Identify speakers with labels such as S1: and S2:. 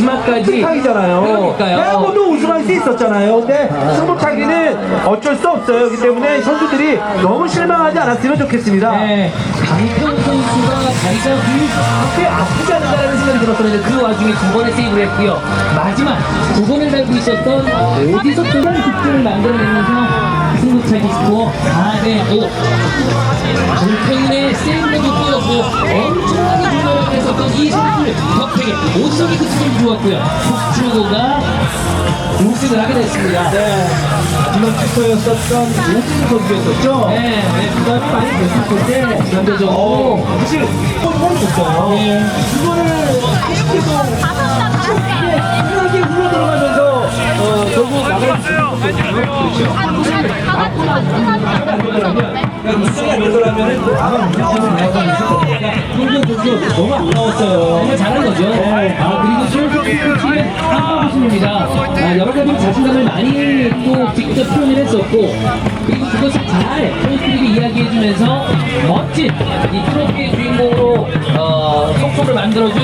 S1: 승부차기까지.
S2: 승부차기잖아요.
S1: 그러니까요.
S2: 야구도 우승할 수 있었잖아요. 근데 승부차기는 어쩔 수 없어요. 그렇기 때문에 선수들이 너무 실망하지 않았으면 좋겠습니다.
S1: 네, 강태훈 선수가 다리가 그렇게 아프지 않은가라는 생각이 들었었는데 그 와중에 두 번의 세이브를 했고요. 마지막 두 번을 달고 있었던 어디서 또한 득점을 만들어내면서 승부차기 스코어 4대5 강태훈의 세이브도 뛰었고 엄청나게 덕택에 오성이 그 수준이 좋았고요. 북주고가 우승을 하게 됐습니다.
S2: 네. 지난 슈퍼였었던 오승 선수였었죠.
S1: 네, 네,
S2: 부담이 많이 됐을 때
S1: 전대적으로
S2: 어, 사실 뻔뻔 줬어요.
S1: 네.
S2: 그거를 계속해서 편하게 흘러 들어가면서 어, 결국 나갈 수 우승이 안 되더라면 또 나가 문제가 있었거든 요. 너무 아까웠어요.
S1: 정말 잘한 거죠. 아, 그리고 팀은 한국우승입니다. 아, 여러 가지 자신감을 많이 또 직접 표현을 했었고, 그리고 그것을 잘 선수들에게 이야기해주면서 멋진 이 트로피의 주인공으로 어, 속속을 만들어준